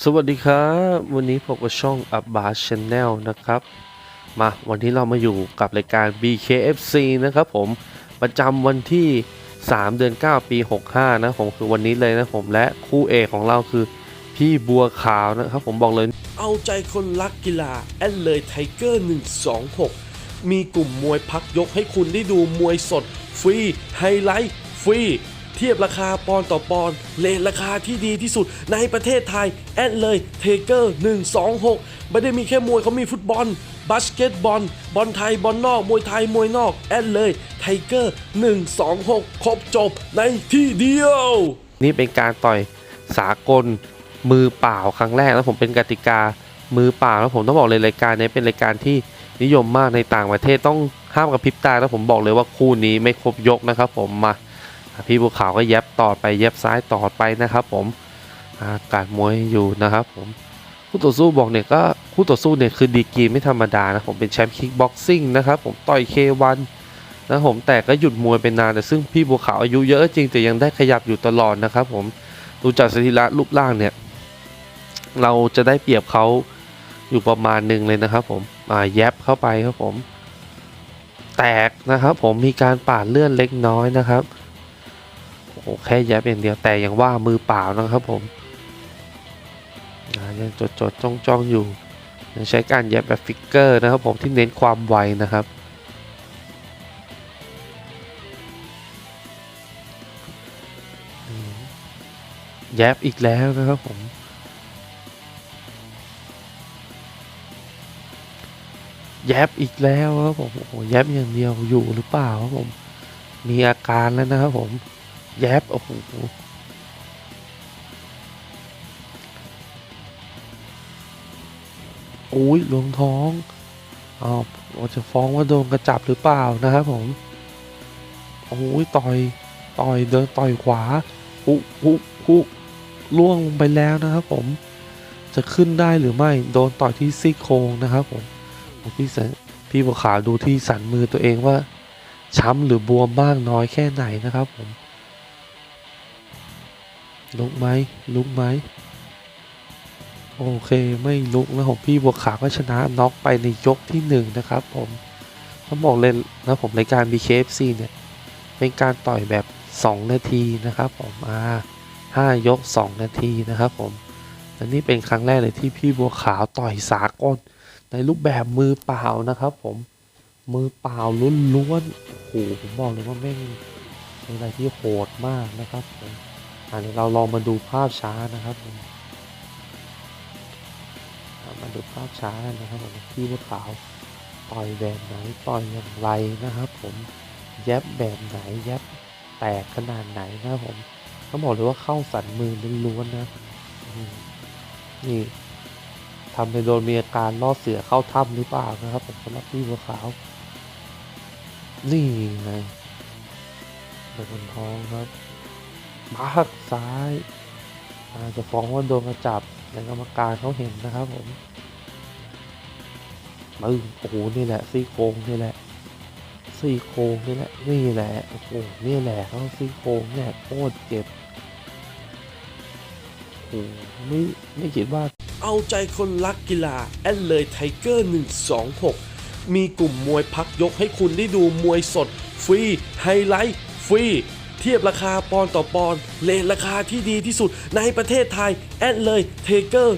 สวัสดีครับ วันนี้พบกับช่อง u p b a r Channel นะครับ มาวันนี้เรามาอยู่กับรายการ BKFC นะครับผมประจำวันที่ 3 เดือน 9 ปี 65 นะผมคือวันนี้เลยนะผมและคู่เอกของเราคือพี่บัวขาวนะครับผมบอกเลย เอาใจคนรักกีฬาแอดเลยไทเกอร์ 126 มีกลุ่มมวยพักยกให้คุณได้ดูมวยสด ฟรี ไฮไลท์ ฟรี เทียบราคาปอนต่อปอนเลทราคาที่ดีที่สุดในประเทศไทย แอดเลยเทเกอร์126 ไม่ได้มีแค่มวยเขามีฟุตบอลบาสเกตบอล บอลไทย บอลนอก มวยไทย มวยนอก แอดเลยไทเกอร์126 ครบจบในที่เดียว นี่เป็นการต่อยสากลมือเปล่าครั้งแรก แล้วผมเป็นกติกามือเปล่าแล้วผมต้องบอกเลยรายการนี้เป็นรายการที่นิยมมากในต่างประเทศต้องห้ามกับพริบตาแล้วผมบอกเลยว่าคู่นี้ไม่ครบยกนะครับผมมา พี่บัวขาวก็แยบต่อไปแยบซ้ายต่อไปนะครับ ผมอากาศมวยอยู่นะครับ ผมคู่ต่อสู้บอกเนี่ยก็คู่ต่อสู้เนี่ยคือดีกรีไม่ธรรมดานะผมเป็นแชมป์คิกบ็อกซิ่งนะครับผมต่อยเควันนะผมแต่ก็หยุดมวยไปนานแต่ซึ่งพี่บัวขาวอายุเยอะจริงแต่ยังได้ขยับอยู่ตลอดนะครับ ผมดูจากสรีระรูปร่างเนี่ยเราจะได้เปรียบเขาอยู่ประมาณหนึ่งเลยนะครับ ผมอ่าแยบเข้าไปครับผม แตกนะครับ ผมมีการปาดเลื่อนเล็กน้อยนะครับ โอ้แค่แยบอย่างเดียวแต่ยังว่ามือเปล่านะครับผมยังจดจดจ้องจ้องอยู่ยังใช้การแยบแบบฟิกเกอร์นะครับผมที่เน้นความไวนะครับแยบอีกแล้วนะครับผมแยบอีกแล้วครับผมโอ้โหแยบอย่างเดียวอยู่หรือเปล่าครับผม มีอาการแล้วนะครับผม แยบโอ้โหอุ้ยลวงท้องอ้าวเราจะฟ้องว่าโดนกระจับหรือเปล่านะครับผมโอ้ยต่อยต่อยเดินต่อยขวาอุอุอุล่วงลงไปแล้วนะครับผมจะขึ้นได้หรือไม่โดนต่อยที่ซี่โครงนะครับผมพี่สันพี่บัวขาวดูที่สันมือตัวเองว่าช้ำหรือบวมบ้างน้อยแค่ไหนนะครับผม ลุกไหมลุกไหมโอเคไม่ลุกนะผมพี่บัวขาวก็ชนะน็อกไปในยกที่หนึ่งนะครับผมต้องบอกเลยนะผมรายการ BKFC เนี่ย เป็นการต่อยแบบ 2 นาทีนะครับผมอ่าห้ายก 2 นาทีนะครับผมอันนี้เป็นครั้งแรกเลยที่พี่บัวขาวต่อยสากลในรูปแบบมือเปล่านะครับผมมือเปล่าล้วนๆโอ้โหผมบอกเลยว่าแม่งเป็นอะไรที่โหดมากนะครับผม อ่าเดี๋ยวเราลองมาดูภาพช้านะครับผมามาดูภาพช้านะครับผมพี่บัวขาวต่อยแบบไหนต่อยอย่างไรนะครับ ผมแยบแบบไหนแยบแตกขนาดไหนนะครับผมต้องบอกเลยว่าเข้าสันมือล้วนๆนะนี่ทำให้โดนมีอาการล่อเสือเข้าถ้ำหรือเปล่านะครับผมสำหรับพี่บัวขาว นี่ไงโดนท้องครับ บักซ้ายอาจจะฟ้องว่าโดนกระจับในกรรมการเขาเห็นนะครับผมมึงโอ้โหนี่แหละซี่โครงนี่แหละซี่โครงนี่แหละนี่แหละโอ้โหนี่แหละเขาซี่โครงเนี่ยโคตรเจ็บโอ้โหไม่ไม่คิดว่า เอาใจคนรักกีฬาแอดเลยไทเกอร์126 มีกลุ่มมวยพักยกให้คุณได้ดูมวยสด ฟรี ไฮไลท์ ฟรี เทียบราคาปอนต่อปอนเลทราคาที่ดีที่สุดในประเทศไทย แอดเลยเทเกอร์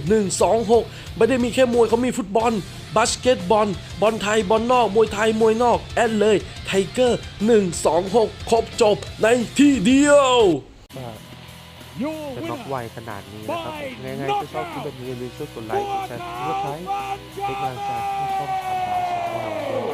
126 ไม่ได้มีแค่มวยเขามีฟุตบอลบาสเกตบอล บอลไทย บอลนอก มวยไทย มวยนอก แอดเลย ไทเกอร์ 126 ครบจบในที่เดียวจะน็อกไวขนาดนี้นะครับง่ายๆก็ชอบคลิปแบบนี้อย่าลืมช่วยกดไลค์กดแชร์กดซับสไครต์เป็นกำลังใจให้ช่องทำมาชาแนลด้วยครับ